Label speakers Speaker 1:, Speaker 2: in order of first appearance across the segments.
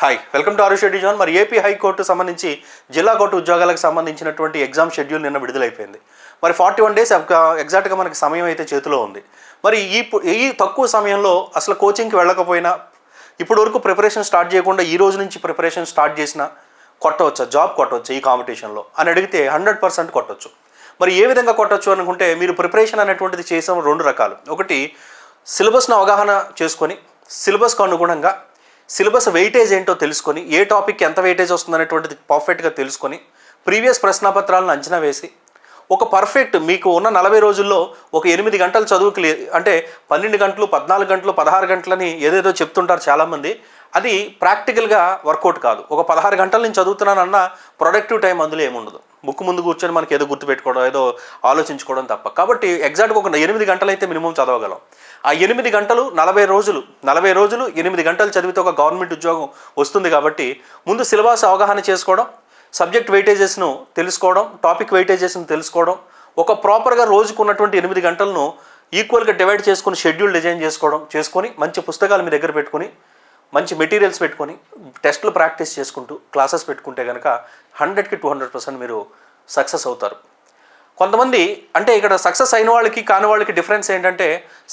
Speaker 1: Hi welcome to Aarush zone మరి AP high court సంబంధించి జిల్లా కోర్టు ఉద్యోగాలకు సంబంధించినటువంటి ఎగ్జామ్ షెడ్యూల్ నిన్న విడుదలైపోయింది. మరి ఫార్టీ వన్ డేస్ ఎగ్జాక్ట్గా మనకి సమయం అయితే చేతిలో ఉంది. మరి ఈ ఈ తక్కువ సమయంలో అసలు కోచింగ్కి వెళ్ళకపోయినా ఇప్పటి వరకు ప్రిపరేషన్ స్టార్ట్ చేయకుండా ఈ రోజు నుంచి ప్రిపరేషన్ స్టార్ట్ చేసినా కొట్టవచ్చా? జాబ్ కొట్టవచ్చు ఈ కాంపిటీషన్లో అని అడిగితే హండ్రెడ్ పర్సెంట్ కొట్టవచ్చు మరి ఏ విధంగా కొట్టచ్చు అనుకుంటే మీరు ప్రిపరేషన్ అనేటువంటిది చేసాం రెండు రకాలు. ఒకటి సిలబస్ను అవగాహన చేసుకొని సిలబస్కు అనుగుణంగా సిలబస్ వెయిటేజ్ ఏంటో తెలుసుకొని ఏ టాపిక్ ఎంత వెయిటేజ్ వస్తుంది అనేటువంటిది పర్ఫెక్ట్గా తెలుసుకొని ప్రీవియస్ ప్రశ్నాపత్రాలను అంచనా వేసి ఒక పర్ఫెక్ట్ మీకు ఉన్న నలభై రోజుల్లో ఒక ఎనిమిది గంటలు చదువుకి అంటే పన్నెండు గంటలు పద్నాలుగు గంటలు పదహారు గంటలని ఏదేదో చెప్తుంటారు చాలామంది. అది ప్రాక్టికల్గా వర్కౌట్ కాదు. ఒక పదహారు గంటలు నేను చదువుతున్నానన్న ప్రొడక్టివ్ టైం అందులో ఏముండదు. బుక్ ముందు కూర్చొని మనకి ఏదో గుర్తుపెట్టుకోవడం ఏదో ఆలోచించుకోవడం తప్ప. కాబట్టి ఎగ్జాక్ట్గా ఒక ఎనిమిది గంటలు అయితే మినిమం చదవగలం. ఆ ఎనిమిది గంటలు నలభై రోజులు నలభై రోజులు ఎనిమిది గంటలు చదివితే ఒక గవర్నమెంట్ ఉద్యోగం వస్తుంది కాబట్టి ముందు సిలబస్ అవగాహన చేసుకోవడం సబ్జెక్ట్ వెయిటేజెస్ను తెలుసుకోవడం టాపిక్ వెయిటేజెస్ను తెలుసుకోవడం ఒక ప్రాపర్గా రోజుకు ఉన్నటువంటి ఎనిమిది గంటలను ఈక్వల్గా డివైడ్ చేసుకుని షెడ్యూల్ డిజైన్ చేసుకోవడం చేసుకొని మంచి పుస్తకాలు మీ దగ్గర పెట్టుకొని మంచి మెటీరియల్స్ పెట్టుకొని టెస్ట్లు ప్రాక్టీస్ చేసుకుంటూ క్లాసెస్ పెట్టుకుంటే కనుక హండ్రెడ్కి టూ హండ్రెడ్ పర్సెంట్ మీరు సక్సెస్ అవుతారు. కొంతమంది అంటే ఇక్కడ సక్సెస్ అయిన వాళ్ళకి కాని వాళ్ళకి డిఫరెన్స్ ఏంటంటే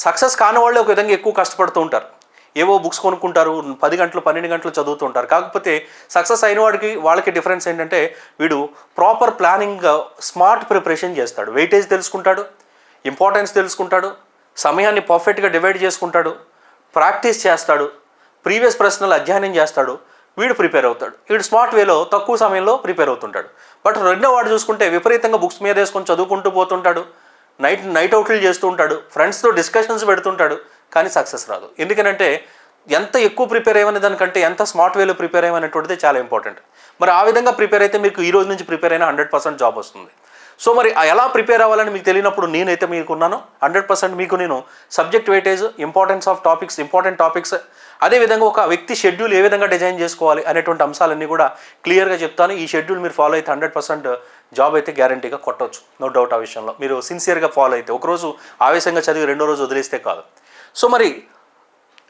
Speaker 1: సక్సెస్ కాని వాళ్ళు ఒక విధంగా ఎక్కువ కష్టపడుతూ ఉంటారు. ఏవో బుక్స్ కొనుక్కుంటారు పది గంటలు పన్నెండు గంటలు చదువుతూ ఉంటారు. కాకపోతే సక్సెస్ అయిన వాడికి వాళ్ళకి డిఫరెన్స్ ఏంటంటే వీడు ప్రాపర్ ప్లానింగ్ స్మార్ట్ ప్రిపరేషన్ చేస్తాడు. వెయిటేజ్ తెలుసుకుంటాడు ఇంపార్టెన్స్ తెలుసుకుంటాడు సమయాన్ని పర్ఫెక్ట్గా డివైడ్ చేసుకుంటాడు ప్రాక్టీస్ చేస్తాడు ప్రీవియస్ ప్రశ్నలు అధ్యయనం చేస్తాడు వీడు ప్రిపేర్ అవుతాడు. వీడు స్మార్ట్ వేలో తక్కువ సమయంలో ప్రిపేర్ అవుతుంటాడు. బట్ రెండో వాడు చూసుకుంటే విపరీతంగా బుక్స్ మీద వేసుకొని చదువుకుంటూ పోతుంటాడు. నైట్ నైట్ అవుట్లు చేస్తూ ఉంటాడు. ఫ్రెండ్స్తో డిస్కషన్స్ పెడుతుంటాడు. కానీ సక్సెస్ రాదు. ఎందుకనంటే ఎంత ఎక్కువ ప్రిపేర్ అయ్యమనే దానికంటే ఎంత స్మార్ట్ వేలో ప్రిపేర్ అయ్యమనేటువంటిది చాలా ఇంపార్టెంట్. మరి ఆ విధంగా ప్రిపేర్ అయితే మీకు ఈ రోజు నుంచి ప్రిపేర్ అయినా హండ్రెడ్ పర్సెంట్ జాబ్ వస్తుంది. సో మరి ఎలా ప్రిపేర్ అవ్వాలని మీకు తెలియనప్పుడు నేనైతే మీకున్నాను. హండ్రెడ్ పర్సెంట్ మీకు నేను subject weightage importance of topics important topics అదేవిధంగా ఒక వ్యక్తి షెడ్యూల్ ఏ విధంగా డిజైన్ చేసుకోవాలి అనేటువంటి అంశాలన్నీ కూడా క్లియర్గా చెప్తాను. ఈ షెడ్యూల్ మీరు ఫాలో అయితే హండ్రెడ్ పర్సెంట్ జాబ్ అయితే గ్యారంటీగా కొట్టవచ్చు నో డౌట్ ఆ విషయంలో. మీరు సిన్సియర్గా ఫాలో అయితే ఒకరోజు ఆవేశంగా చదివి రెండో రోజు వదిలేస్తే కాదు. సో మరి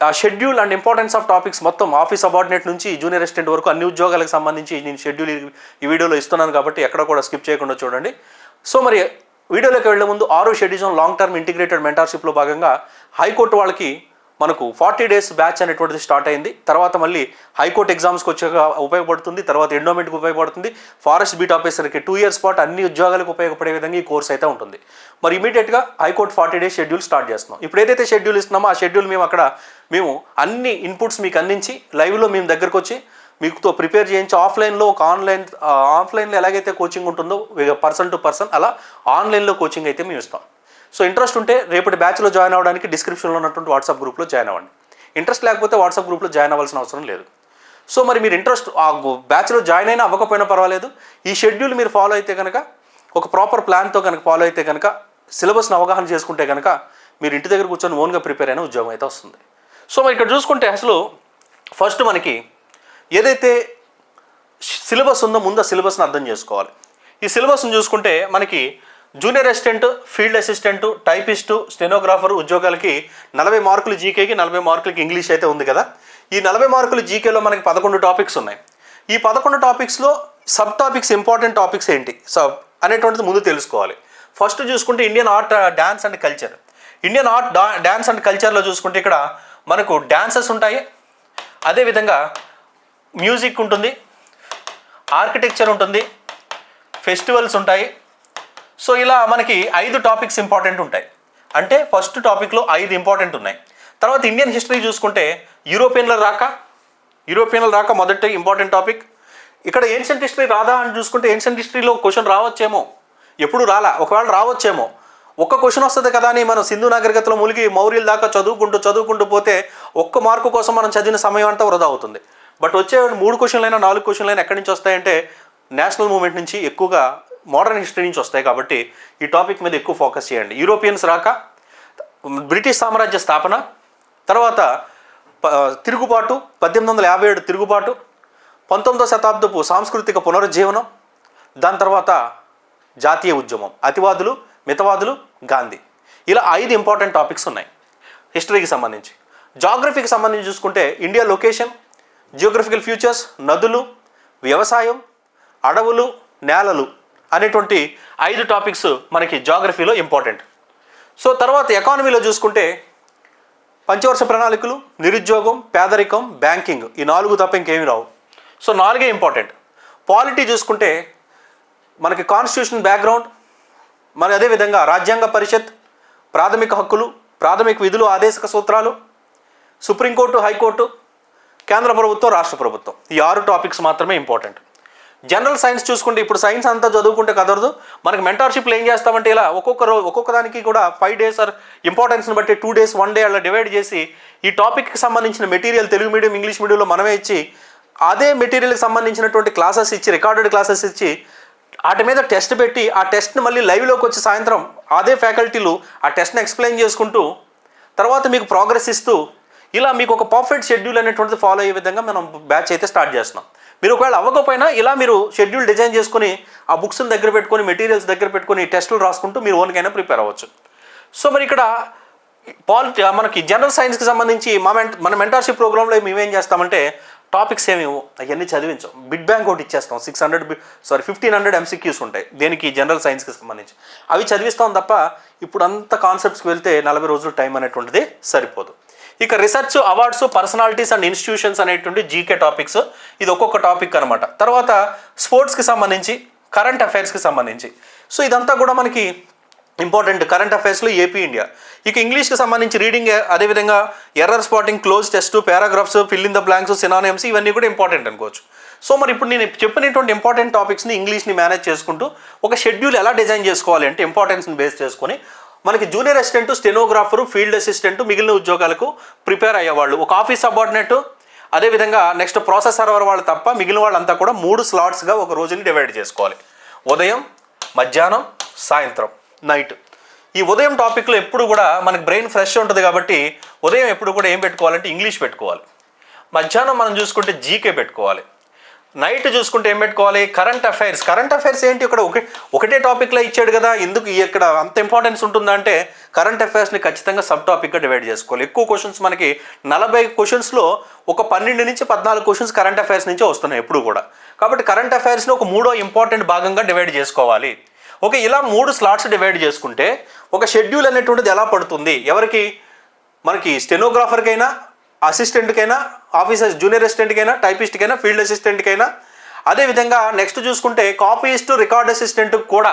Speaker 1: ఆ schedule and importance of topics మొత్తం ఆఫీస్ అబార్డినేట్ నుంచి జూనియర్ అసిస్టెంట్ వరకు అన్ని ఉద్యోగాలకు సంబంధించి నేను షెడ్యూల్ ఈ- వీడియోలో ఇస్తున్నాను కాబట్టి ఎక్కడ కూడా స్కిప్ చేయకుండా చూడండి. సో మరి వీడియోలోకి వెళ్ళే ముందు ఆరో షెడ్యూల్ లాంగ్ టర్మ్ ఇంటిగ్రేటెడ్ మెంటర్షిప్లో భాగంగా హైకోర్టు వాళ్ళకి మనకు ఫార్టీ డేస్ బ్యాచ్ అనేటువంటిది స్టార్ట్ అయింది. తర్వాత మళ్ళీ హైకోర్టు ఎగ్జామ్స్కి వచ్చాక ఉపయోగపడుతుంది. తర్వాత ఎండోమెంట్కి ఉపయోగపడుతుంది. ఫారెస్ట్ బీట్ ఆఫీసర్కి టూ ఇయర్స్ పాటు అన్ని ఉద్యోగాలకు ఉపయోగపడే విధంగా ఈ కోర్స్ అయితే ఉంటుంది. మరి ఇమీడియట్గా high court forty days schedule start చేస్తున్నాం. ఇప్పుడు ఏదైతే షెడ్యూల్ ఇస్తున్నామో ఆ షెడ్యూల్ మేము అక్కడ మేము అన్ని ఇన్పుట్స్ మీకు అందించి లైవ్లో మేము దగ్గరకు వచ్చి మీకుతో ప్రిపేర్ చేయించి ఆఫ్లైన్లో ఒక ఆన్లైన్ ఆఫ్లైన్లో ఎలాగైతే కోచింగ్ ఉంటుందో పర్సన్ టు పర్సన్ అలా ఆన్లైన్లో కోచింగ్ అయితే మేము ఇస్తాం. సో ఇంట్రెస్ట్ ఉంటే రేపటి బ్యాచ్లో జాయిన్ అవ్వడానికి డిస్క్రిప్షన్లో ఉన్నటువంటి వాట్సాప్ గ్రూప్లో జాయిన్ అవ్వండి. ఇంట్రెస్ట్ లేకపోతే వాట్సాప్ గ్రూప్లో జాయిన్ అవ్వాల్సిన అవసరం లేదు. సో మరి మీరు ఇంట్రెస్ట్ ఆ బ్యాచ్లో జాయిన్ అయినా అవ్వకపోయినా పర్వాలేదు. ఈ షెడ్యూల్ మీరు ఫాలో అయితే కనుక ఒక ప్రాపర్ ప్లాన్తో కనుక ఫాలో అయితే కనుక సిలబస్ని అవగాహన చేసుకుంటే కనుక మీరు ఇంటి దగ్గర కూర్చొని ఓన్గా ప్రిపేర్ అయిన ఉద్యోగం అయితే వస్తుంది. సో మరి ఇక్కడ చూసుకుంటే అసలు ఫస్ట్ మనకి ఏదైతే సిలబస్ ఉందో ముందు ఆ సిలబస్ని అర్థం చేసుకోవాలి. ఈ సిలబస్ని చూసుకుంటే మనకి junior assistant field assistant typist stenographer ఉద్యోగాలకి నలభై మార్కులు జీకేకి నలభై మార్కులకి ఇంగ్లీష్ అయితే ఉంది కదా. ఈ నలభై మార్కులు జీకేలో మనకి పదకొండు టాపిక్స్ ఉన్నాయి. ఈ పదకొండు టాపిక్స్లో సబ్ టాపిక్స్ ఇంపార్టెంట్ టాపిక్స్ ఏంటి? సబ్ అనేటువంటిది ముందు తెలుసుకోవాలి. ఫస్ట్ చూసుకుంటే Indian art dance and culture. Indian art dance and కల్చర్లో చూసుకుంటే ఇక్కడ మనకు డ్యాన్సెస్ ఉంటాయి. అదేవిధంగా మ్యూజిక్ ఉంటుంది. ఆర్కిటెక్చర్ ఉంటుంది. ఫెస్టివల్స్ ఉంటాయి. సో ఇలా మనకి ఐదు టాపిక్స్ ఇంపార్టెంట్ ఉంటాయి. అంటే ఫస్ట్ టాపిక్లో ఐదు ఇంపార్టెంట్ ఉన్నాయి. తర్వాత ఇండియన్ హిస్టరీ చూసుకుంటే యూరోపియన్ల రాక యూరోపియన్ల రాక మొదటి ఇంపార్టెంట్ టాపిక్. ఇక్కడ ఏన్షియంట్ హిస్టరీ రాదా అని చూసుకుంటే ఏన్షియంట్ హిస్టరీలో క్వశ్చన్ రావచ్చేమో. ఎప్పుడు రాలా? ఒకవేళ రావచ్చేమో. ఒక్క క్వశ్చన్ వస్తుంది కదా అని మనం సింధు నాగరికతలో ములిగి మౌర్యుల దాకా చదువుకుంటూ చదువుకుంటూ పోతే ఒక్క మార్కు కోసం మనం చదివిన సమయం అంతా వృధా అవుతుంది. బట్ వచ్చే మూడు క్వశ్చన్లైనా నాలుగు క్వశ్చన్లైనా ఎక్కడి నుంచి వస్తాయంటే నేషనల్ మూమెంట్ నుంచి ఎక్కువగా మోడర్న్ హిస్టరీ నుంచి వస్తాయి కాబట్టి ఈ టాపిక్ మీద ఎక్కువ ఫోకస్ చేయండి. యూరోపియన్స్ రాక బ్రిటిష్ సామ్రాజ్య స్థాపన తర్వాత ప- తిరుగుబాటు పద్దెనిమిది వందల యాభై ఏడు తిరుగుబాటు పంతొమ్మిదో శతాబ్దపు సాంస్కృతిక పునరుజ్జీవనం దాని తర్వాత జాతీయ ఉద్యమం అతివాదులు మితవాదులు గాంధీ. ఇలా ఐదు ఇంపార్టెంట్ టాపిక్స్ ఉన్నాయి హిస్టరీకి సంబంధించి. జాగ్రఫీకి సంబంధించి చూసుకుంటే ఇండియా లొకేషన్ జియోగ్రఫికల్ ఫ్యూచర్స్ నదులు వ్యవసాయం అడవులు నేలలు. అనేటువంటి ఐదు టాపిక్స్ మనకి జాగ్రఫీలో ఇంపార్టెంట్ సో తర్వాత ఎకానమీలో చూసుకుంటే పంచవర్ష ప్రణాళికలు నిరుద్యోగం పేదరికం బ్యాంకింగ్ ఈ నాలుగు తప్ప ఇంకేమి రావు. సో నాలుగే ఇంపార్టెంట్ పాలిటీ చూసుకుంటే మనకి కాన్స్టిట్యూషన్ బ్యాక్గ్రౌండ్ మరి అదేవిధంగా రాజ్యాంగ పరిషత్ ప్రాథమిక హక్కులు ప్రాథమిక విధులు ఆదేశక సూత్రాలు సుప్రీంకోర్టు హైకోర్టు కేంద్ర ప్రభుత్వం రాష్ట్ర ప్రభుత్వం ఈ ఆరు టాపిక్స్ మాత్రమే ఇంపార్టెంట్ జనరల్ సైన్స్ చూసుకుంటే ఇప్పుడు సైన్స్ అంతా చదువుకుంటే కదరదు. మనకి మెంటార్షిప్లో ఏం చేస్తామంటే ఇలా ఒక్కొక్క రోజు ఒక్కొక్క దానికి కూడా ఫైవ్ డేస్ ఆర్ ఇంపార్టెన్స్ని బట్టి టూ డేస్ వన్ డే అలా డివైడ్ చేసి ఈ టాపిక్కి సంబంధించిన మెటీరియల్ తెలుగు మీడియం ఇంగ్లీష్ మీడియంలో మనమే ఇచ్చి అదే మెటీరియల్కి సంబంధించినటువంటి క్లాసెస్ ఇచ్చి రికార్డెడ్ క్లాసెస్ ఇచ్చి వాటి మీద టెస్ట్ పెట్టి ఆ టెస్ట్ని మళ్ళీ లైవ్లోకి వచ్చి సాయంత్రం అదే ఫ్యాకల్టీలు ఆ టెస్ట్ని ఎక్స్ప్లెయిన్ చేసుకుంటూ తర్వాత మీకు ప్రోగ్రెస్ ఇస్తూ ఇలా మీకు ఒక పర్ఫెక్ట్ షెడ్యూల్ అనేటువంటిది ఫాలో అయ్యే విధంగా మనం బ్యాచ్ అయితే స్టార్ట్ చేస్తున్నాం. మీరు ఒకవేళ అవ్వకపోయినా ఇలా మీరు షెడ్యూల్ డిజైన్ చేసుకొని ఆ బుక్స్ని దగ్గర పెట్టుకొని మెటీరియల్స్ దగ్గర పెట్టుకొని టెస్టులు రాసుకుంటూ మీరు ఓన్కైనా ప్రిపేర్ అవ్వచ్చు. సో మరి ఇక్కడ పాలిటీ మనకి జనరల్ సైన్స్కి సంబంధించి మా మెంట మన మెంటార్షిప్ ప్రోగ్రాంలో మేము ఏం చేస్తామంటే టాపిక్స్ ఏమి అవన్నీ చదివించాం. బిడ్ బ్యాంక్ ఒకటి ఇచ్చేస్తాం. Six hundred sorry fifteen hundred MCQs ఉంటాయి. దేనికి? జనరల్ సైన్స్కి సంబంధించి. అవి చదివిస్తాం తప్ప ఇప్పుడు అంత కాన్సెప్ట్స్కి వెళ్తే నలభై రోజులు టైం అనేటువంటిది సరిపోదు. ఇక research awards personalities and institutions అనేటువంటి జీకే టాపిక్స్ ఇది ఒక్కొక్క టాపిక్ అనమాట తర్వాత స్పోర్ట్స్కి సంబంధించి కరెంట్ అఫైర్స్కి సంబంధించి. సో ఇదంతా కూడా మనకి ఇంపార్టెంట్ కరెంట్ అఫైర్స్లో ఏపీ ఇండియా ఇక ఇంగ్లీష్కి సంబంధించి రీడింగ్ అదేవిధంగా error spotting cloze test paragraphs fill in the blanks synonyms ఇవన్నీ కూడా ఇంపార్టెంట్ అనుకోవచ్చు. సో మరి ఇప్పుడు నేను చెప్పినటువంటి ఇంపార్టెంట్ టాపిక్స్ని ఇంగ్లీష్ని మేనేజ్ చేసుకుంటూ ఒక షెడ్యూల్ ఎలా డిజైన్ చేసుకోవాలి అంటే ఇంపార్టెన్స్ని బేస్ చేసుకొని మనకి junior assistant stenographer field assistant మిగిలిన ఉద్యోగాలకు ప్రిపేర్ అయ్యేవాళ్ళు. ఒక ఆఫీస్ సబార్డినేట్ అదేవిధంగా నెక్స్ట్ ప్రాసెస్ సర్వర్ వాళ్ళు తప్ప మిగిలిన వాళ్ళంతా కూడా మూడు స్లాట్స్గా ఒక రోజుని డివైడ్ చేసుకోవాలి. ఉదయం మధ్యాహ్నం సాయంత్రం నైట్ ఈ ఉదయం టాపిక్లో ఎప్పుడు కూడా మనకి బ్రెయిన్ ఫ్రెష్ ఉంటుంది కాబట్టి ఉదయం ఎప్పుడు కూడా ఏం పెట్టుకోవాలంటే ఇంగ్లీష్ పెట్టుకోవాలి. మధ్యాహ్నం మనం చూసుకుంటే జీకే పెట్టుకోవాలి. నైట్ చూసుకుంటే ఏం పెట్టుకోవాలి? కరెంట్ అఫైర్స్ కరెంట్ అఫైర్స్ ఏంటి? ఇక్కడ ఒకే ఒకటే టాపిక్లో ఇచ్చాడు కదా ఎందుకు ఇక్కడ అంత ఇంపార్టెన్స్ ఉంటుందా అంటే కరెంట్ అఫైర్స్ని ఖచ్చితంగా సబ్ టాపిక్గా డివైడ్ చేసుకోవాలి. ఎక్కువ క్వశ్చన్స్ మనకి నలభై క్వశ్చన్స్లో ఒక పన్నెండు నుంచి పద్నాలుగు క్వశ్చన్స్ కరెంట్ అఫైర్స్ నుంచి వస్తున్నాయి ఎప్పుడు కూడా. కాబట్టి కరెంట్ అఫైర్స్ని ఒక మూడో ఇంపార్టెంట్ భాగంగా డివైడ్ చేసుకోవాలి. ఓకే ఇలా మూడు స్లాట్స్ డివైడ్ చేసుకుంటే ఒక షెడ్యూల్ అనేటువంటిది ఎలా పడుతుంది? ఎవరికి? మనకి స్టెనోగ్రాఫర్కైనా అసిస్టెంట్కైనా ఆఫీసర్ జూనియర్ అసిస్టెంట్కైనా టైపిస్ట్కైనా ఫీల్డ్ అసిస్టెంట్కైనా. అదేవిధంగా నెక్స్ట్ చూసుకుంటే కాపీస్ట్ రికార్డ్ అసిస్టెంట్ కూడా.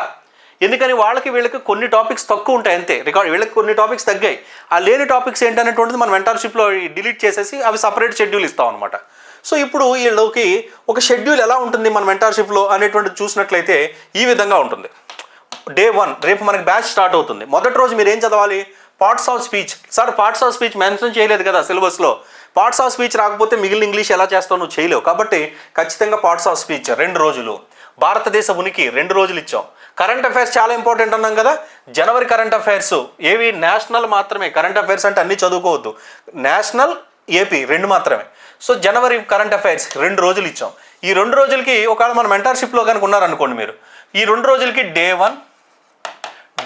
Speaker 1: ఎందుకని వాళ్ళకి వీళ్ళకి కొన్ని టాపిక్స్ తక్కువ ఉంటాయి అంతే. రికార్డ్ వీళ్ళకి కొన్ని టాపిక్స్ తగ్గాయి. ఆ లేని టాపిక్స్ ఏంటనేటువంటిది మనం మెంటర్షిప్లో డిలీట్ చేసేసి అవి సపరేట్ షెడ్యూల్ ఇస్తాం అనమాట సో ఇప్పుడు వీళ్ళకి ఒక షెడ్యూల్ ఎలా ఉంటుంది మన మెంటర్షిప్లో అనేటువంటిది చూసినట్లయితే ఈ విధంగా ఉంటుంది. డే వన్ రేపు మనకి బ్యాచ్ స్టార్ట్ అవుతుంది. మొదటి రోజు మీరు ఏం చదవాలి? Parts of speech sir parts of speech mention చేయలేదు కదా సిలబస్లో పార్ట్స్ ఆఫ్ స్పీచ్ రాకపోతే మిగిలిన ఇంగ్లీష్ ఎలా చేస్తావు నువ్వు చేయలేవు. కాబట్టి ఖచ్చితంగా పార్ట్స్ ఆఫ్ స్పీచ్ రెండు రోజులు. భారతదేశ ఉనికి రెండు రోజులు ఇచ్చాం. కరెంట్ అఫైర్స్ చాలా ఇంపార్టెంట్ అన్నాం కదా. జనవరి కరెంట్ అఫైర్స్ ఏవి నేషనల్ మాత్రమే. కరెంట్ అఫైర్స్ అంటే అన్నీ చదువుకోవద్దు. నేషనల్ ఏపీ రెండు మాత్రమే. సో జనవరి కరెంట్ అఫైర్స్ రెండు రోజులు ఇచ్చాం. ఈ రెండు రోజులకి ఒకవేళ మన మెంటర్షిప్లో కనుక ఉన్నారనుకోండి మీరు. ఈ రెండు రోజులకి డే వన్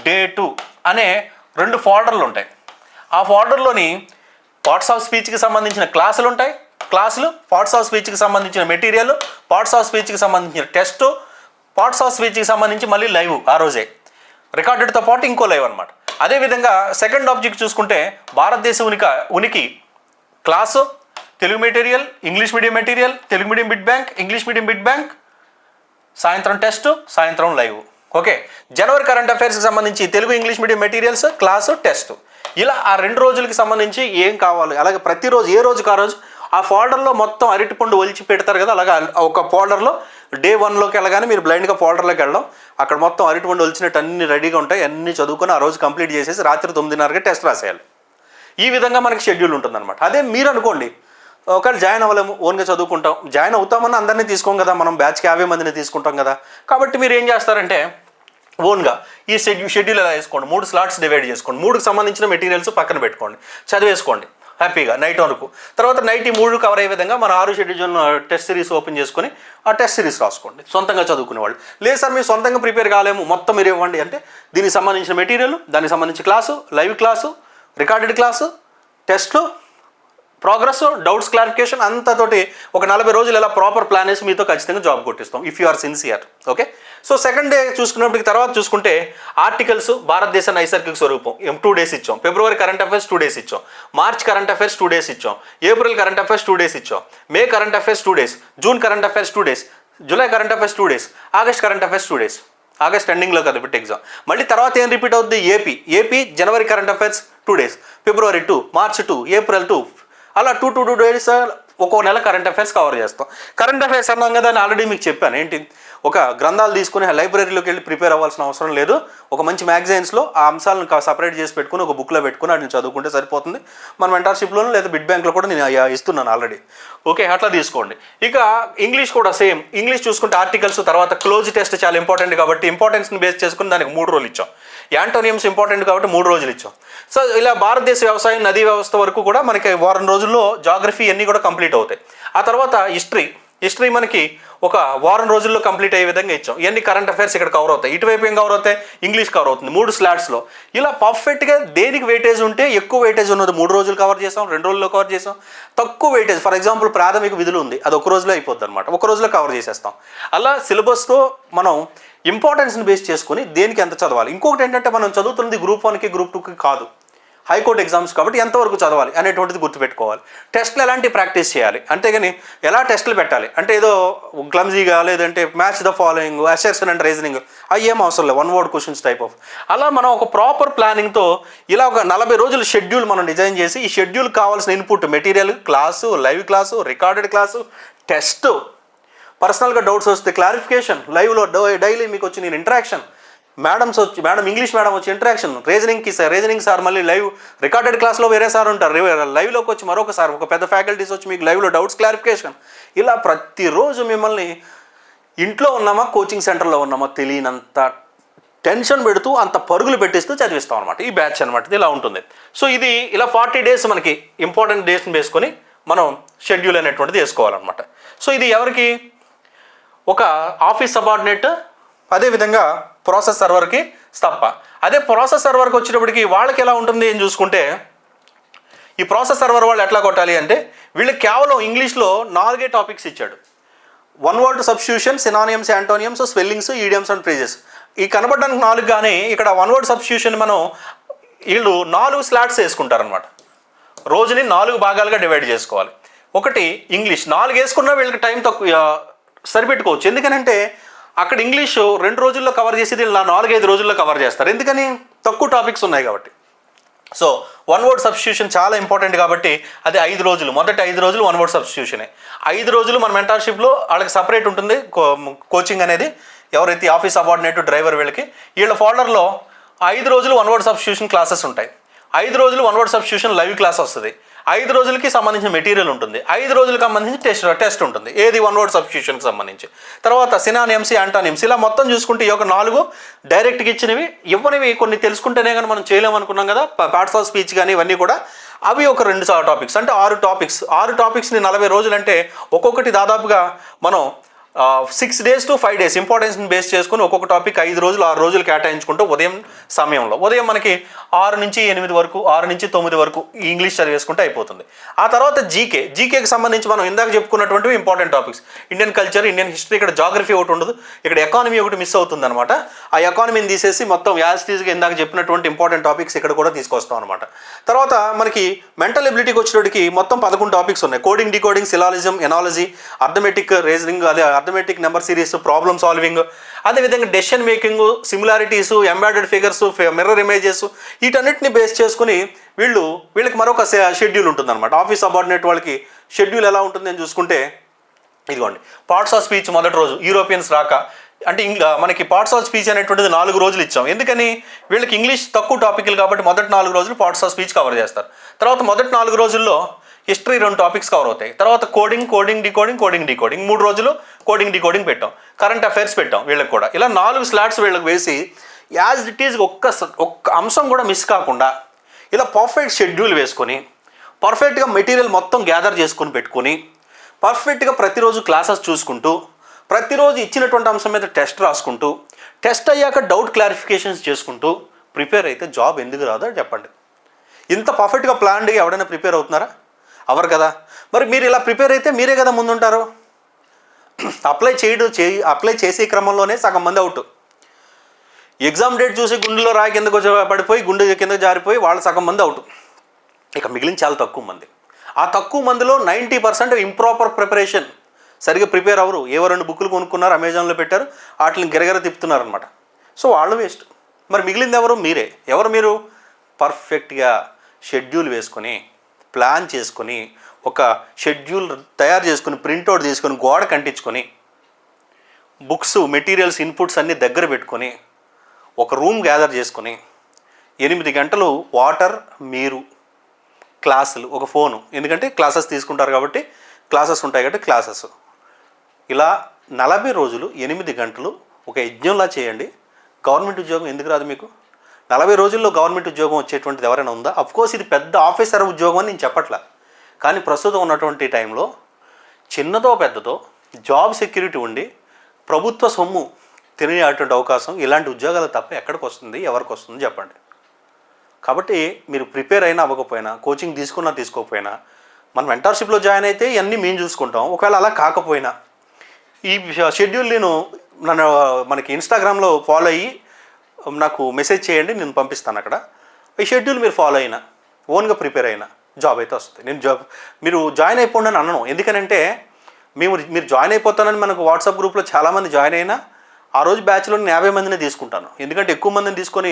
Speaker 1: డే టూ అనే రెండు ఫోల్డర్లు ఉంటాయి. ఆ ఫోల్డర్లోని పార్ట్స్ ఆఫ్ స్పీచ్కి సంబంధించిన క్లాసులు ఉంటాయి. క్లాసులు పార్ట్స్ ఆఫ్ స్పీచ్కి సంబంధించిన మెటీరియల్ పార్ట్స్ ఆఫ్ స్పీచ్కి సంబంధించిన టెస్ట్ పార్ట్స్ ఆఫ్ స్పీచ్కి సంబంధించి మళ్ళీ లైవ్ ఆ రోజే. రికార్డెడ్తో పాటు ఇంకో లైవ్ అనమాట అదేవిధంగా సెకండ్ ఆబ్జెక్ట్ చూసుకుంటే భారతదేశ ఉనికి ఉనికి class Telugu material English medium material Telugu medium bit bank English medium bit bank సాయంత్రం టెస్ట్ సాయంత్రం లైవ్ ఓకే. జనవరి కరెంట్ అఫైర్స్కి సంబంధించి Telugu English medium materials class test. ఇలా ఆ రెండు రోజులకి సంబంధించి ఏం కావాలి? అలాగే ప్రతిరోజు ఏ రోజుకి ఆ రోజు? ఆ ఫోల్డర్లో మొత్తం అరటిపండు ఒలిచి పెడతారు కదా అలాగా ఒక ఫోల్డర్లో. డే వన్లోకి వెళ్ళగానే మీరు బ్లైండ్గా ఫోల్డర్లోకి వెళ్ళడం. అక్కడ మొత్తం అరటిపండు ఒలిచినట్టు అన్ని రెడీగా ఉంటాయి అన్ని చదువుకొని ఆ రోజు కంప్లీట్ చేసేసి రాత్రి తొమ్మిదిన్నరకి టెస్ట్ రాసేయాలి. ఈ విధంగా మనకి షెడ్యూల్ ఉంటుందన్నమాట. అదే మీరు అనుకోండి ఒకవేళ జాయిన్ అవ్వలేము ఓన్గా చదువుకుంటాం. జాయిన్ అవుతామని అందరినీ తీసుకోం కదా మనం బ్యాచ్కి యాభై మందిని తీసుకుంటాం కదా. కాబట్టి మీరు ఏం చేస్తారంటే ఓన్గా ఈ షెడ్యూల్ షెడ్యూల్ ఎలా వేసుకోండి? మూడు స్లాట్స్ డివైడ్ చేసుకోండి. మూడుకి సంబంధించిన మెటీరియల్స్ పక్కన పెట్టుకోండి. చదివేసుకోండి. హ్యాపీగా నైట్ వరకు. తర్వాత నైట్ ఈ మూడు కవర్ అయ్యే విధంగా మన ఆరు షెడ్యూల్ టెస్ట్ సిరీస్ ఓపెన్ చేసుకొని ఆ టెస్ట్ సిరీస్ రాసుకోండి. సొంతంగా చదువుకునే వాళ్ళు. లేదు సార్ మీరు సొంతంగా ప్రిపేర్ కాలేము. మొత్తం మీరు ఇవ్వండి అంటే దీనికి సంబంధించిన మెటీరియల్ దానికి సంబంధించిన class live class recorded class టెస్ట్లు ప్రోగ్రెస్ డౌట్స్ క్లారిఫికేషన్ అంతతోటి ఒక నలభై రోజులు ఇలా ప్రాపర్ ప్లాన్ వేసి మీతో ఖచ్చితంగా job కొట్టిస్తాం if you are sincere okay so second day చూసుకున్నప్పటికి తర్వాత చూసుకుంటే ఆర్టికల్స్ భారతదేశ నైసర్గిక స్వరూపం టూ డేస్ ఇచ్చాం. ఫిబ్రవరి కరెంట్ అఫైర్స్ టూ డేస్ ఇచ్చాం. March current affairs two days ఇచ్చాం. April current affairs two days ఇచ్చాం. May current affairs two days June current affairs two days July current affairs two days August current affairs two days August ఎండింగ్లో కదా పెట్టి exam మళ్ళీ తర్వాత ఏం repeat అవుద్ది? AP AP జనవరి కరెంట్ అఫైర్స్ టూ డేస్ ఫిబ్రవరి two March two April two అలా two two two days ఒక్కో నెల కరెంట్ అఫైర్స్ కవర్ చేస్తాం కరెంట్ అఫైర్స్ అన్నాం కదా అని ఆల్రెడీ మీకు చెప్పాను ఏంటి ఒక గ్రంథాలు తీసుకుని లైబ్రరీలోకి వెళ్ళి ప్రిపేర్ అవ్వాల్సిన అవసరం లేదు. ఒక మంచి మ్యాగజైన్స్లో ఆ అంశాలను సపరేట్ చేసి పెట్టుకుని ఒక బుక్లో పెట్టుకుని వాటిని చదువుకుంటే సరిపోతుంది. మన మెంటర్షిప్లోనూ లేదా బిడ్ బ్యాంక్లో కూడా నేను ఇస్తున్నాను ఆల్రెడీ. ఓకే అట్లా తీసుకోండి. ఇక ఇంగ్లీష్ కూడా సేమ్. ఇంగ్లీష్ చూసుకుంటే ఆర్టికల్స్ తర్వాత క్లోజ్ టెస్ట్ చాలా ఇంపార్టెంట్ కాబట్టి ఇంపార్టెన్స్ని బేస్ చేసుకుని దానికి మూడు రోజులు ఇచ్చాం. యాంటోనియమ్స్ ఇంపార్టెంట్ కాబట్టి మూడు రోజులు ఇచ్చాం. సో ఇలా భారతదేశ వ్యవసాయం నదీ వ్యవస్థ వరకు కూడా మనకి వారం రోజుల్లో జాగ్రఫీ అన్నీ కూడా కంప్లీట్ అవుతాయి. ఆ తర్వాత హిస్టరీ. హిస్టరీ మనకి ఒక వారం రోజుల్లో కంప్లీట్ అయ్యే విధంగా ఇచ్చాం. ఇవన్నీ కరెంట్ అఫైర్స్ ఇక్కడ కవర్ అవుతాయి. ఇటువైపు ఏం కవర్ అవుతాయి? ఇంగ్లీష్ కవర్ అవుతుంది. మూడు స్లాట్స్లో ఇలా పర్ఫెక్ట్గా దేనికి వెయిటేజ్ ఉంటే ఎక్కువ వెయిటేజ్ ఉన్నది మూడు రోజులు కవర్ చేసాం రెండు రోజుల్లో కవర్ చేసాం. తక్కువ వెయిటేజ్ ఫర్ ఎగ్జాంపుల్ ప్రాథమిక విధులు ఉంది. అది ఒక రోజులో అయిపోద్ది అనమాట ఒక రోజులో కవర్ చేసేస్తాం. అలా సిలబస్తో మనం ఇంపార్టెన్స్ని బేస్ చేసుకుని దేనికి ఎంత చదవాలి? ఇంకొకటి ఏంటంటే మనం చదువుతున్నది గ్రూప్ వన్కి గ్రూప్ టూకి కాదు. హైకోర్టు ఎగ్జామ్స్ కాబట్టి ఎంతవరకు చదవాలి అనేటువంటిది గుర్తుపెట్టుకోవాలి. టెస్ట్లు ఎలాంటి ప్రాక్టీస్ చేయాలి? అంతేగాని ఎలా టెస్టులు పెట్టాలి? అంటే ఏదో గ్లమ్జీగా లేదంటే match the following assertion and reasoning అవి ఏం అవసరం లేదు. One word questions type of. అలా మనం ఒక ప్రాపర్ ప్లానింగ్తో ఇలా ఒక నలభై రోజుల షెడ్యూల్ మనం డిజైన్ చేసి ఈ షెడ్యూల్ కావాల్సిన input material class live class recorded class test. పర్సనల్గా డౌట్స్ వస్తే క్లారిఫికేషన్ లైవ్లో డైలీ మీకు వచ్చి నేను ఇంటరాక్షన్ మేడమ్స్ వచ్చి మేడం ఇంగ్లీష్ మేడం వచ్చి ఇంటరాక్షన్. రీజనింగ్కి సార్ రీజనింగ్ సార్ మళ్ళీ లైవ్ రికార్డెడ్ క్లాస్లో వేరే సార్ ఉంటారు. లైవ్లోకి వచ్చి మరొక సార్ ఒక పెద్ద ఫ్యాకల్టీస్ వచ్చి మీకు లైవ్లో డౌట్స్ క్లారిఫికేషన్. ఇలా ప్రతిరోజు మిమ్మల్ని ఇంట్లో ఉన్నామా కోచింగ్ సెంటర్లో ఉన్నామా తెలియనంత టెన్షన్ పెడుతూ అంత పరుగులు పెట్టిస్తూ చదివిస్తాం అనమాట ఈ బ్యాచ్ అనమాట ఇలా ఉంటుంది. సో ఇది ఇలా ఫార్టీ డేస్ మనకి ఇంపార్టెంట్ డేస్ని వేసుకొని మనం షెడ్యూల్ అనేటువంటిది వేసుకోవాలన్నమాట. సో ఇది ఎవరికి? ఒక ఆఫీస్ సబార్డినేట్ అదేవిధంగా ప్రాసెస్ సర్వర్కి తప్ప అదే ప్రాసెస్ సర్వర్కి వచ్చేటప్పటికి వాళ్ళకి ఎలా ఉంటుంది అని చూసుకుంటే ఈ ప్రాసెస్ సర్వర్ వాళ్ళు ఎట్లా కొట్టాలి అంటే వీళ్ళు కేవలం ఇంగ్లీష్లో నాలుగే టాపిక్స్ ఇచ్చాడు. One word substitution synonyms antonyms spellings idioms and phrases. ఈ కనబడడానికి నాలుగు కానీ ఇక్కడ వన్ వర్డ్ సబ్స్టిట్యూషన్ మనం వీళ్ళు నాలుగు స్లాట్స్ వేసుకుంటారనమాట రోజుని నాలుగు భాగాలుగా డివైడ్ చేసుకోవాలి. ఒకటి ఇంగ్లీష్. నాలుగు వేసుకున్నా వీళ్ళకి టైం తక్కువ సరిపెట్టుకోవచ్చు. ఎందుకనంటే అక్కడ ఇంగ్లీషు రెండు రోజుల్లో కవర్ చేసేది నా నాలుగైదు రోజుల్లో కవర్ చేస్తారు. ఎందుకని? తక్కువ టాపిక్స్ ఉన్నాయి కాబట్టి. సో వన్ వర్డ్ సబ్స్టిట్యూషన్ చాలా ఇంపార్టెంట్ కాబట్టి అది ఐదు రోజులు. మొదటి ఐదు రోజులు వన్ వర్డ్ సబ్స్టిట్యూషనే ఐదు రోజులు మన మెంటర్షిప్లో వాళ్ళకి సపరేట్ ఉంటుంది. కో- కోచింగ్ అనేది ఎవరైతే ఆఫీస్ అబార్డినేట్ డ్రైవర్ వీళ్ళకి వీళ్ళ ఫోల్డర్లో ఐదు రోజులు వన్ వర్డ్ సబ్స్టిట్యూషన్ క్లాసెస్ ఉంటాయి. ఐదు రోజులు one word substitution live class వస్తుంది. ఐదు రోజులకి సంబంధించిన మెటీరియల్ ఉంటుంది. ఐదు రోజులకు సంబంధించి టెస్ట్ టెస్ట్ ఉంటుంది. ఏది వన్ వర్డ్ సబ్స్టిట్యూషన్కి సంబంధించి. తర్వాత సినానియమ్స్ యాంటానియమ్స్ ఇలా మొత్తం చూసుకుంటే ఈ యొక్క నాలుగు డైరెక్ట్గా ఇచ్చినవి ఇవ్వనివి కొన్ని తెలుసుకుంటేనే కానీ మనం చేయలేమనుకున్నాం కదా. పార్ట్స్ ఆఫ్ స్పీచ్ కానీ ఇవన్నీ కూడా అవి ఒక రెండు టాపిక్స్ అంటే ఆరు టాపిక్స్ ఆరు టాపిక్స్ని నలభై రోజులు అంటే ఒక్కొక్కటి దాదాపుగా మనం six days to five days ఇంపార్టెన్స్ని base చేసుకుని ఒక్కొక్క టాపిక్ ఐదు రోజులు ఆరు రోజులు కేటాయించుకుంటూ ఉదయం సమయంలో ఉదయం మనకి ఆరు నుంచి ఎనిమిది వరకు ఆరు నుంచి తొమ్మిది వరకు ఇంగ్లీష్ చదివేసుకుంటే అయిపోతుంది. ఆ తర్వాత జీకే జీకేకి సంబంధించి మనం ఇందాక చెప్పుకున్నటువంటివి important topics Indian culture Indian history ఇక్కడ జాగ్రఫీ ఒకటి ఉండదు ఇక్కడ ఎకానమీ ఒకటి మిస్ అవుతుంది అనమాట ఆ ఎకానమీని తీసేసి మొత్తం యాజ్ టీజ్గా ఇందాక చెప్పినటువంటి ఇంపార్టెంట్ టాపిక్స్ ఇక్కడ కూడా తీసుకొస్తాం అనమాట తర్వాత మనకి మెంటల్ ఎబిలిటీకి వచ్చేటికి మొత్తం పదకొండు టాపిక్స్ ఉన్నాయి. Coding decoding syllogism analogy arithmetic reasoning అదే arithmetic number series problem solving అదేవిధంగా decision making similarities embedded figures mirror images వీటన్నిటిని బేస్ చేసుకుని వీళ్ళు వీళ్ళకి మరొక షెడ్యూల్ ఉంటుంది అనమాట ఆఫీస్ అబార్డినేట్ వాళ్ళకి షెడ్యూల్ ఎలా ఉంటుంది అని చూసుకుంటే ఇదిగోండి. పార్ట్స్ ఆఫ్ స్పీచ్ మొదటి రోజు యూరోపియన్స్ రాక అంటే ఇంకా మనకి పార్ట్స్ ఆఫ్ స్పీచ్ అనేటువంటిది నాలుగు రోజులు ఇచ్చాం. ఎందుకని? వీళ్ళకి ఇంగ్లీష్ తక్కువ టాపిక్లు కాబట్టి మొదటి నాలుగు రోజులు పార్ట్స్ ఆఫ్ స్పీచ్ కవర్ చేస్తారు. తర్వాత మొదటి నాలుగు రోజుల్లో హిస్టరీ రెండు టాపిక్స్ కవర్ అవుతాయి. తర్వాత coding coding decoding coding decoding. మూడు రోజులు కోడింగ్ డికోడింగ్ పెట్టాం. కరెంట్ అఫైర్స్ పెట్టాం వీళ్ళకి కూడా. ఇలా నాలుగు స్లాట్స్ వీళ్ళకి వేసి యాజ్ ఇట్ ఈజ్ ఒక్క ఒక్క అంశం కూడా మిస్ కాకుండా ఇలా పర్ఫెక్ట్ షెడ్యూల్ వేసుకొని పర్ఫెక్ట్గా మెటీరియల్ మొత్తం గ్యాదర్ చేసుకొని పెట్టుకొని పర్ఫెక్ట్గా ప్రతిరోజు క్లాసెస్ చూసుకుంటూ ప్రతిరోజు ఇచ్చినటువంటి అంశం మీద టెస్ట్ రాసుకుంటూ టెస్ట్ అయ్యాక డౌట్ క్లారిఫికేషన్స్ చేసుకుంటూ ప్రిపేర్ అయితే జాబ్ ఎందుకు రాదో చెప్పండి. ఇంత పర్ఫెక్ట్గా ప్లాన్డ్గా ఎవడైనా ప్రిపేర్ అవుతున్నారా? అవరు కదా. మరి మీరు ఇలా ప్రిపేర్ అయితే మీరే కదా ముందుంటారు. అప్లై చేయడం చేయి అప్లై చేసే క్రమంలోనే సగం మంది అవుట్. ఎగ్జామ్ డేట్ చూసి గుండెలో రాయి కిందకు పడిపోయి గుండె కింద జారిపోయి వాళ్ళు సగం మంది అవుట్. ఇక మిగిలిన చాలా తక్కువ మంది. ఆ తక్కువ మందిలో నైంటీ పర్సెంట్ ఇంప్రాపర్ ప్రిపరేషన్ సరిగ్గా ప్రిపేర్ అవ్వరు. ఏవో రెండు బుక్లు కొనుక్కున్నారు అమెజాన్లో పెట్టారు వాటిని గిరగిర తిప్పుతున్నారు అనమాట సో వాళ్ళు వేస్ట్. మరి మిగిలింది ఎవరు? మీరే. ఎవరు మీరు? పర్ఫెక్ట్గా షెడ్యూల్ వేసుకొని ప్లాన్ చేసుకొని ఒక షెడ్యూల్ తయారు చేసుకుని ప్రింట్అవుట్ తీసుకొని గోడ కంటించుకొని బుక్స్ మెటీరియల్స్ ఇన్పుట్స్ అన్నీ దగ్గర పెట్టుకొని ఒక రూమ్ గ్యాదర్ చేసుకొని ఎనిమిది గంటలు వాటర్ మీరు క్లాసులు ఒక ఫోను. ఎందుకంటే క్లాసెస్ తీసుకుంటారు కాబట్టి క్లాసెస్ ఉంటాయి కాబట్టి క్లాసెస్. ఇలా నలభై రోజులు ఎనిమిది గంటలు ఒక యజ్ఞంలా చేయండి. గవర్నమెంట్ ఉద్యోగం ఎందుకు రాదు మీకు? నలభై రోజుల్లో గవర్నమెంట్ ఉద్యోగం వచ్చేటువంటిది ఎవరైనా ఉందా? అఫ్కోర్స్ ఇది పెద్ద ఆఫీసర్ ఉద్యోగం అని నేను చెప్పట్లా. కానీ ప్రస్తుతం ఉన్నటువంటి టైంలో చిన్నదో పెద్దదో జాబ్ సెక్యూరిటీ ఉండి ప్రభుత్వ సొమ్ము తినేటువంటి అవకాశం ఇలాంటి ఉద్యోగాలు తప్ప ఎక్కడికి వస్తుంది ఎవరికి వస్తుంది చెప్పండి. కాబట్టి మీరు ప్రిపేర్ అయినా అవ్వకపోయినా కోచింగ్ తీసుకున్నా తీసుకోకపోయినా మనం మెంటర్షిప్లో జాయిన్ అయితే ఇవన్నీ మేము చూసుకుంటాం. ఒకవేళ అలా కాకపోయినా ఈ షెడ్యూల్ నేను నన్ను మనకి ఇన్స్టాగ్రామ్లో ఫాలో అయ్యి నాకు మెసేజ్ చేయండి నేను పంపిస్తాను అక్కడ. ఈ షెడ్యూల్ మీరు ఫాలో అయినా ఓన్గా ప్రిపేర్ అయినా జాబ్ అయితే వస్తుంది. నేను జాబ్ మీరు జాయిన్ అయిపోండి అని అనను. ఎందుకనంటే మేము మీరు జాయిన్ అయిపోతానని మనకు వాట్సాప్ గ్రూప్లో చాలామంది జాయిన్ అయినా ఆ రోజు బ్యాచ్లో నేను యాభై మందినే తీసుకుంటాను. ఎందుకంటే ఎక్కువ మందిని తీసుకొని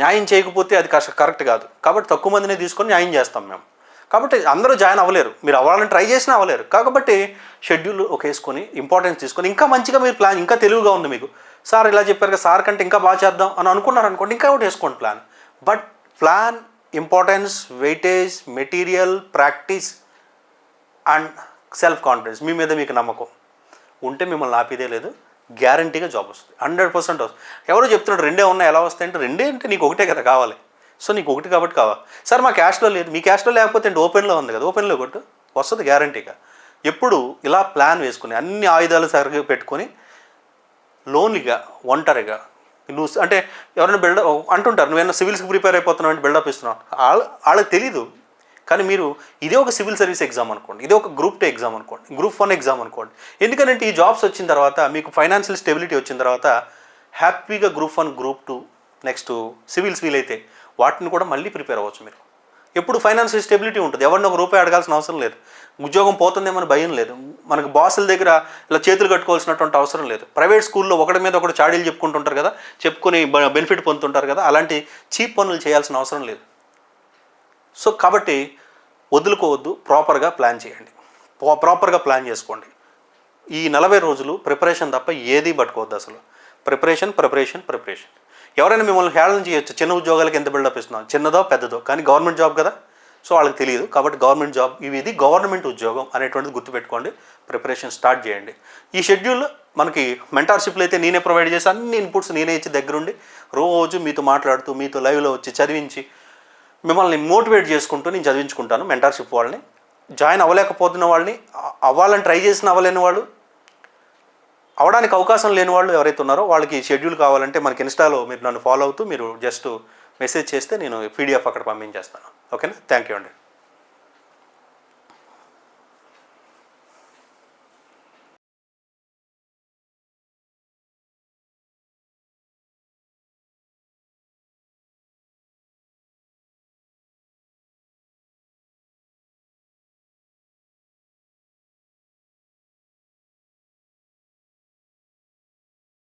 Speaker 1: న్యాయం చేయకపోతే అది కష్ట కరెక్ట్ కాదు. కాబట్టి తక్కువ మందినే తీసుకొని న్యాయం చేస్తాం మేము. కాబట్టి అందరూ జాయిన్ అవ్వలేరు. మీరు అవ్వాలని ట్రై చేసినా అవ్వలేరు. కాబట్టి షెడ్యూల్ ఒక వేసుకొని ఇంపార్టెన్స్ తీసుకొని ఇంకా మంచిగా మీరు ప్లాన్ ఇంకా తెలివిగా ఉంది మీకు. సార్ ఇలా చెప్పారు కదా సార్ కంటే ఇంకా బాగా చేద్దాం అని అనుకున్నారు అనుకోండి ఇంకా ఒకటి వేసుకోండి plan. But plan importance weightage material practice and self confidence మీ మీద మీకు నమ్మకం. ఉంటే మిమ్మల్ని ఆపేదే లేదు గ్యారంటీగా జాబ్ వస్తుంది. హండ్రెడ్ పర్సెంట్ వస్తుంది. ఎవరో చెప్తున్నాడు రెండే ఉన్నాయి ఎలా వస్తాయి అంటే రెండే అంటే నీకు ఒకటే కదా కావాలి. సో నీకు ఒకటి కాబట్టి కావాలి. సార్ మా క్యాష్లో లేదు. మీ క్యాష్లో లేకపోతే అంటే ఓపెన్లో ఉంది కదా ఓపెన్లో కొట్టు. వస్తుంది గ్యారంటీగా. ఎప్పుడు ఇలా ప్లాన్ వేసుకుని అన్ని ఆయుధాలు సరిగ్గా పెట్టుకొని లోన్లీగా ఒంటరిగా నువ్వు అంటే ఎవరైనా బిల్డప్ అంటుంటారు నువ్వేమైనా సివిల్స్కి ప్రిపేర్ అయిపోతున్నావు అంటే బిల్డప్ ఇస్తున్నావు. వాళ్ళ వాళ్ళకి తెలీదు. కానీ మీరు ఇదే ఒక సివిల్ సర్వీస్ ఎగ్జామ్ అనుకోండి ఇదే ఒక గ్రూప్ టూ ఎగ్జామ్ అనుకోండి గ్రూప్ వన్ ఎగ్జామ్ అనుకోండి. ఎందుకంటే ఈ జాబ్స్ వచ్చిన తర్వాత మీకు ఫైనాన్షియల్ స్టెబిలిటీ వచ్చిన తర్వాత హ్యాపీగా group one group two next civils వీలైతే వాటిని కూడా మళ్ళీ ప్రిపేర్ అవ్వచ్చు మీరు. ఎప్పుడు ఫైనాన్షియల్ స్టెబిలిటీ ఉంటుంది. ఎవరిని ఒక రూపాయి అడగాల్సిన అవసరం లేదు. ఉద్యోగం పోతుందేమని భయం లేదు. మనకు బాసుల దగ్గర ఇలా చేతులు కట్టుకోవాల్సినటువంటి అవసరం లేదు. ప్రైవేట్ స్కూల్లో ఒకటి మీద ఒకటి చాడీలు చెప్పుకుంటుంటారు కదా చెప్పుకొని బెనిఫిట్ పొందుతుంటారు కదా అలాంటి చీప్ పనులు చేయాల్సిన అవసరం లేదు. సో కాబట్టి వదులుకోవద్దు ప్రాపర్గా ప్లాన్ చేయండి. ప్రాపర్గా ప్లాన్ చేసుకోండి. ఈ నలభై రోజులు ప్రిపరేషన్ తప్ప ఏది పట్టుకోవద్దు అసలు. Preparation preparation preparation. ఎవరైనా మిమ్మల్ని హేళన చేయొచ్చు చిన్న ఉద్యోగాలకి ఎంత బిల్డప్ ఇస్తున్నాం చిన్నదో పెద్దదో? కానీ గవర్నమెంట్ జాబ్ కదా? సో వాళ్ళకి తెలియదు. కాబట్టి గవర్నమెంట్ జాబ్ ఇవి ఇది గవర్నమెంట్ ఉద్యోగం అనేటువంటిది గుర్తుపెట్టుకోండి. ప్రిపరేషన్ స్టార్ట్ చేయండి. ఈ షెడ్యూల్ మనకి మెంటార్షిప్లు అయితే నేనే ప్రొవైడ్ చేసి అన్ని ఇన్పుట్స్ నేనే ఇచ్చి దగ్గరుండి రోజు మీతో మాట్లాడుతూ మీతో లైవ్లో వచ్చి చదివించి మిమ్మల్ని మోటివేట్ చేసుకుంటూ నేను చదివించుకుంటాను మెంటార్షిప్ వాళ్ళని. జాయిన్ అవ్వలేకపోతున్న వాళ్ళని అవ్వాలని ట్రై చేసిన అవ్వలేని వాళ్ళు అవడానికి అవకాశం లేని వాళ్ళు ఎవరైతే ఉన్నారో వాళ్ళకి షెడ్యూల్ కావాలంటే మనకి ఇన్స్టాలో మీరు నన్ను ఫాలో అవుతూ మీరు జస్ట్ మెసేజ్ చేస్తే నేను పీడిఎఫ్ అక్కడ పంపించేస్తాను. ఓకేనా థ్యాంక్ యూ అండి